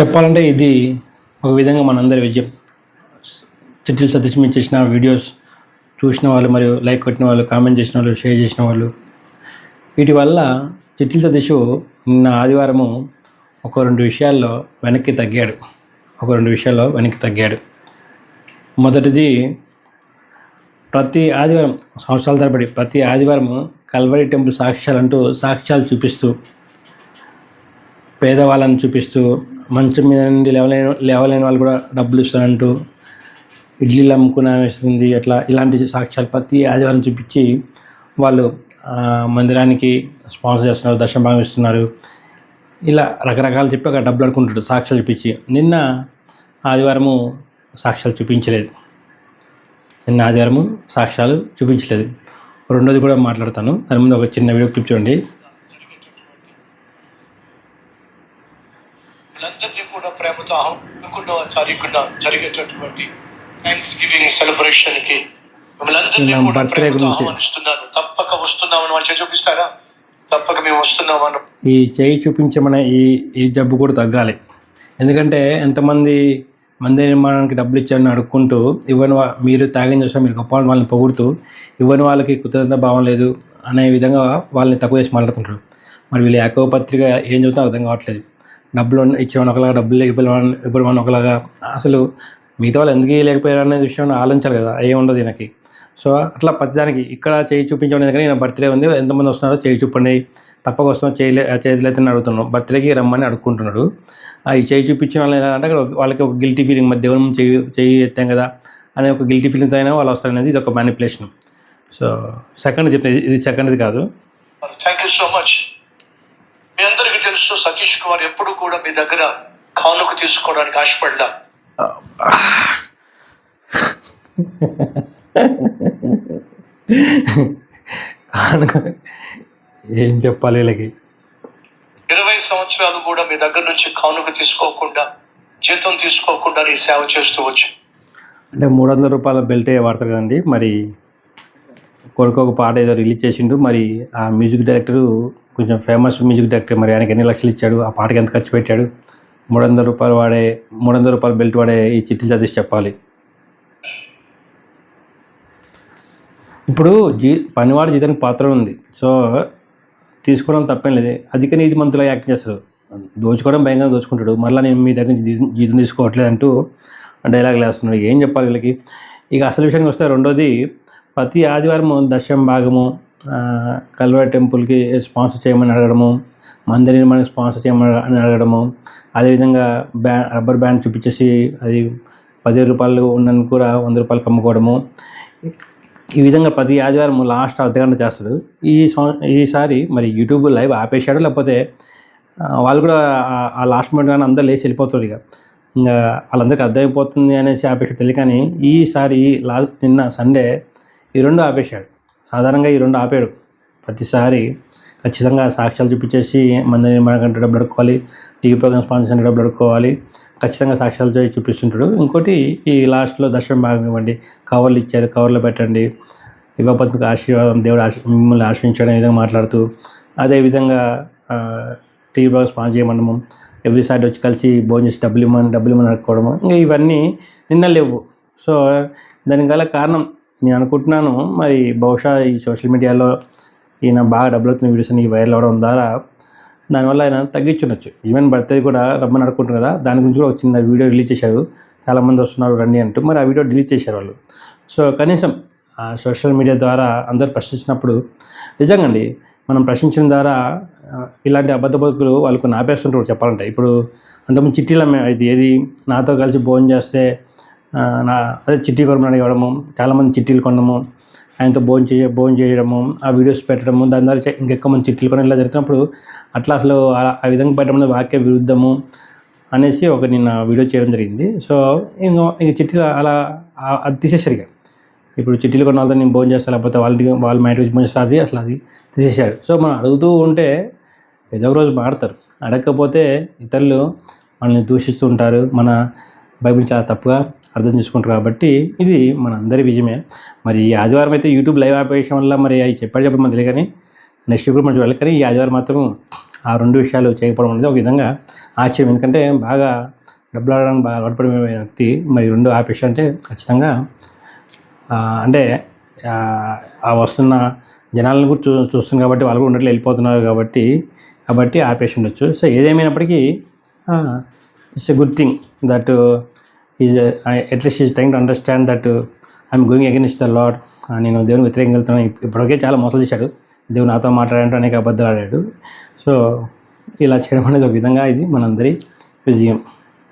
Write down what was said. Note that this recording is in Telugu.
చెప్పాలంటే ఇది ఒక విధంగా మనందరి విజయ. చిట్టిల్ సతీష్ మీద చేసిన వీడియోస్ చూసిన వాళ్ళు మరియు లైక్ కొట్టిన వాళ్ళు కామెంట్ చేసిన వాళ్ళు షేర్ చేసిన వాళ్ళు వీటి వల్ల చిట్టిల సతీష్ నిన్న ఆదివారము ఒక రెండు విషయాల్లో వెనక్కి తగ్గాడు. ఒక రెండు విషయాల్లో వెనక్కి తగ్గాడు. మొదటిది ప్రతి ఆదివారం సంవత్సరాల తరబడి ప్రతి ఆదివారము కల్వరి టెంపుల్ సాక్ష్యాలంటూ సాక్ష్యాలు చూపిస్తూ పేదవాళ్ళని చూపిస్తూ మంచం మీద నుండి లేవలేని లేవలేని వాళ్ళు కూడా డబ్బులు ఇస్తారంటూ ఇడ్లీలు అమ్ముకునే వేస్తుంది అట్లా ఇలాంటి సాక్ష్యాలు ప్రతి ఆదివారం చూపించి వాళ్ళు మందిరానికి స్పాన్సర్ చేస్తున్నారు దర్శనం భావిస్తున్నారు ఇలా రకరకాలు చెప్పి ఒక డబ్బులు అనుకుంటాడు సాక్ష్యాలు చూపించి. నిన్న ఆదివారము సాక్ష్యాలు చూపించలేదు. నిన్న ఆదివారము సాక్ష్యాలు చూపించలేదు. రెండోది కూడా మాట్లాడతాను. దాని ముందు ఒక చిన్న వీడియో క్లిప్ చూడండి. వీళ్ళందరినీ కూడా ప్రేమతో ఆహ్వానించకుండా జరగకుండా జరిగేటటువంటి థ్యాంక్స్ గివింగ్ సెలబ్రేషన్కి మిమ్మల్ని కూడా ప్రేమతో. ఆహ్వానిస్తున్నాను. తప్పక వస్తున్నామని వాళ్ళు చూపిస్తారా? తప్పక మేము వస్తున్నామని. ఈ చేయి చూపించమనే ఈ ఈ జబ్బు కూడా తగ్గాలి. ఎందుకంటే ఎంతమంది మందిర నిర్మాణానికి డబ్బులు ఇచ్చారని అడుక్కుంటూ ఇవ్వని వా మీరు త్యాగం చేసిన మీరు గొప్ప వాళ్ళని పొగుడుతూ ఇవ్వని వాళ్ళకి కృతజ్ఞత భావం లేదు అనే విధంగా వాళ్ళని తక్కువ చేసి మాట్లాడుతుంటారు. మరి వీళ్ళు ఏకవ పత్రిక ఏం చెబుతారో అర్థం కావట్లేదు. డబ్బులు ఇచ్చేవాడిని ఒకలాగా డబ్బులు ఇవ్వని ఇవ్వడం ఒకలాగా. అసలు మిగతా వాళ్ళు ఎందుకు ఇవ్వలేకపోయారు అనే విషయం ఆలోచించాలి కదా ఏం ఉండదు ఈయనకి. సో అట్లా ప్రతిదానికి ఇక్కడ చేయి చూపించడం ఎందుకంటే నేను బర్త్డే ఉంది ఎంతమంది వస్తున్నారో చేయి చూపండి. తప్పక వస్తున్నాం చేయలే చేయలేదని అడుగుతున్నాం బర్త్డేకి రమ్మని అడుక్కుంటున్నాడు. ఆ ఈ చేయి చూపించిన వాళ్ళు ఏంటంటే అక్కడ వాళ్ళకి ఒక గిల్టీ ఫీలింగ్ మరి దేవుని చేయి చేయి ఎత్తాం కదా అనే ఒక గిల్టీ ఫీలింగ్తో అయినా వాళ్ళు వస్తారనేది ఇది ఒక మ్యానిపులేషన్ సో సెకండ్ చెప్తే ఇది సెకండ్ది కాదు. థ్యాంక్ యూ సో మచ్ మీ అందరికీ తెలుసు సతీష్ కుమార్ ఎప్పుడు కూడా మీ దగ్గర కానుక తీసుకోవడానికి ఆశపడ్డా? కానుక ఏం చెప్పాలి వీళ్ళకి? ఇరవై సంవత్సరాలు కూడా మీ దగ్గర నుంచి కానుక తీసుకోకుండా జీతం తీసుకోకుండా నీ సేవ చేస్తూ వచ్చి? అంటే మూడు వందల రూపాయల బెల్టే వాడతారు కదండి మరి కొడుకు ఒక పాట ఏదో రిలీజ్ చేసిండు. మరి ఆ మ్యూజిక్ డైరెక్టర్ కొంచెం ఫేమస్ మ్యూజిక్ డైరెక్టర్ మరి ఆయనకి ఎన్ని లక్షలు ఇచ్చాడు? ఆ పాటకి ఎంత ఖర్చు పెట్టాడు? మూడు వందల రూపాయలు వాడే మూడు వందల రూపాయల బెల్ట్ వాడే ఈ చిట్టిలు చదివి చెప్పాలి. ఇప్పుడు జీ పనివాడు జీతానికి పాత్ర ఉంది. సో తీసుకోవడం తప్పేం లేదు. అధిక నీతి మంతులు యాక్ట్ చేస్తారు. దోచుకోవడం భయంకరంగా దోచుకుంటాడు. మళ్ళీ నేను మీ దగ్గర నుంచి జీతం- జీతం తీసుకోవట్లేదు అంటూ డైలాగులు వేస్తున్నాడు ఏం చెప్పాలి వీళ్ళకి? ఇక అసలు విషయానికి వస్తే రెండోది ప్రతి ఆదివారం దశం భాగము ఆ, కల్వర టెంపుల్కి స్పాన్సర్ చేయమని అడగడము మందిర నిర్మాణానికి స్పాన్సర్ చేయమని అని అడగడము అదేవిధంగా బ్యా రబ్బర్ బ్యాండ్ చూపించేసి అది పదిహేను రూపాయలు ఉన్నని కూడా వంద రూపాయలకి అమ్ముకోవడము. ఈ విధంగా ప్రతి ఆదివారం లాస్ట్ అర్ధగంట చేస్తాడు ఈ ఈసారి మరి యూట్యూబ్ లైవ్ ఆపేశాడు లేకపోతే వాళ్ళు కూడా ఆ- లాస్ట్ మినిట్ కానీ అందరు లేచి వెళ్ళిపోతారు ఇక. ఇంకా వాళ్ళందరికీ అర్థమైపోతుంది అనేసి ఆపేసాడు తెలియదు కానీ ఈసారి లాస్ట్ నిన్న సండే ఈ రెండు ఆపేశాడు. సాధారణంగా ఈ రెండు ఆపాడు. ప్రతిసారి ఖచ్చితంగా సాక్ష్యాలు చూపించేసి మంది నిర్మాణం డబ్బులు అడుక్కోవాలి టీవీ ప్రోగ్రామ్ స్పాన్సర్ అంటే డబ్బులు అడుక్కోవాలి ఖచ్చితంగా సాక్ష్యాలు చూపిస్తుంటాడు. ఇంకోటి ఈ లాస్ట్లో దర్శనం భాగం ఇవ్వండి. కవర్లు ఇచ్చారు కవర్లు పెట్టండి. ఇవ్వకపోతే ఆశీర్వాదం దేవుడు ఆశ మిమ్మల్ని ఆశ్రయించడం విధంగా మాట్లాడుతూ అదేవిధంగా టీవీ ప్రోగ్రామ్ స్పాన్సర్ చేయమనము ఎవ్రీసారి వచ్చి కలిసి భోజనం చేసి డబ్బులు ఇమ్మని డబ్బులు ఇమ్మని అడుక్కోవడము ఇంకా ఇవన్నీ నిన్న లేవు. సో దానికి గల కారణం నేను అనుకుంటున్నాను మరి బహుశా ఈ సోషల్ మీడియాలో ఈయన బాగా డబ్బులు అవుతున్న వీడియోస్ అని వైరల్ అవడం ద్వారా దానివల్ల ఆయన తగ్గించుండొచ్చు. ఈవెన్ బర్త్డే కూడా రమ్మని అనుకుంటారు కదా దాని గురించి కూడా ఒక చిన్న వీడియో రిలీజ్ చేశారు. చాలామంది వస్తున్నారు రండి అంటూ మరి ఆ వీడియో డిలీట్ చేశారు వాళ్ళు. సో కనీసం సోషల్ మీడియా ద్వారా అందరూ ప్రశ్నించినప్పుడు నిజంగా అండి మనం ప్రశ్నించిన ద్వారా ఇలాంటి అబద్ధ బతుకులు వాళ్ళకు నాపేస్తుంటారు చెప్పాలంటే. ఇప్పుడు అంతకుముందు చిట్టీలు ఇది ఏది? నాతో కలిసి భోజనం చేస్తే నా అదే చిట్టి కొరమని ఇవ్వడము చాలామంది చిట్టీలు కొనడము ఆయనతో భోజనం చేయ భోజనం చేయడము ఆ వీడియోస్ పెట్టడము దాని ద్వారా ఇంకెక్కువ మంది చిట్టీలు కొని ఇలా జరుగుతున్నప్పుడు అట్లా అసలు ఆ- ఆ విధంగా పెట్టడం వాక్య విరుద్ధము అనేసి ఒక నిన్న వీడియో చేయడం జరిగింది. సో ఇంకో ఇంక చిట్టీలు అలా అది తీసేసారు ఇక. ఇప్పుడు చిట్టీలు కొన్న వాళ్ళతో నేను భోజనం చేస్తాను లేకపోతే వాళ్ళకి వాళ్ళ మా ఇంటికి భోజనం అది అసలు అది తీసేసారు సో మనం అడుగుతూ ఉంటే ఏదో ఒక రోజు మాడతారు అడగకపోతే ఇతరులు మనల్ని దూషిస్తూ ఉంటారు. మన బైబిల్ చాలా తప్పుగా అర్థం చేసుకుంటారు కాబట్టి ఇది మన అందరి విజయమే. మరి ఈ ఆదివారం అయితే యూట్యూబ్ లైవ్ ఆపేయడం వల్ల మరి అవి చెప్పాడు చెప్పడం మనకు కానీ నెక్స్ట్ కూడా మనం చూడాలి కానీ ఈ ఆదివారం మాత్రం ఆ రెండు విషయాలు చేయకపోవడం అనేది ఒక విధంగా ఆశ్చర్యం. ఎందుకంటే బాగా డబ్బులు ఆడడానికి బాగా అలవాటుపడిన వ్యక్తి. మరి రెండు ఆపేషన్ అంటే ఖచ్చితంగా అంటే ఆ, ఆ వస్తున్న జనాలను కూడా చూ చూస్తుంది కాబట్టి వాళ్ళు కూడా ఉన్నట్లు వెళ్ళిపోతున్నారు కాబట్టి కాబట్టి ఆపేసి ఉండొచ్చు. సో ఏదేమైనప్పటికీ it's a good thing that is at least is time to understand that I'm going against the lord నేను దేవుని వ్యతిరేకంగా వెళ్తున్నాను. ఇప్పటికే చాలా మోసాలు చేశాడు. దేవుడు నాతో మాట్లాడంటూ అనేక అబద్ధాలు ఆడాడు. సో ఇలా చేయడం అనేది ఒక విధంగా ఇది మనందరి విజయం.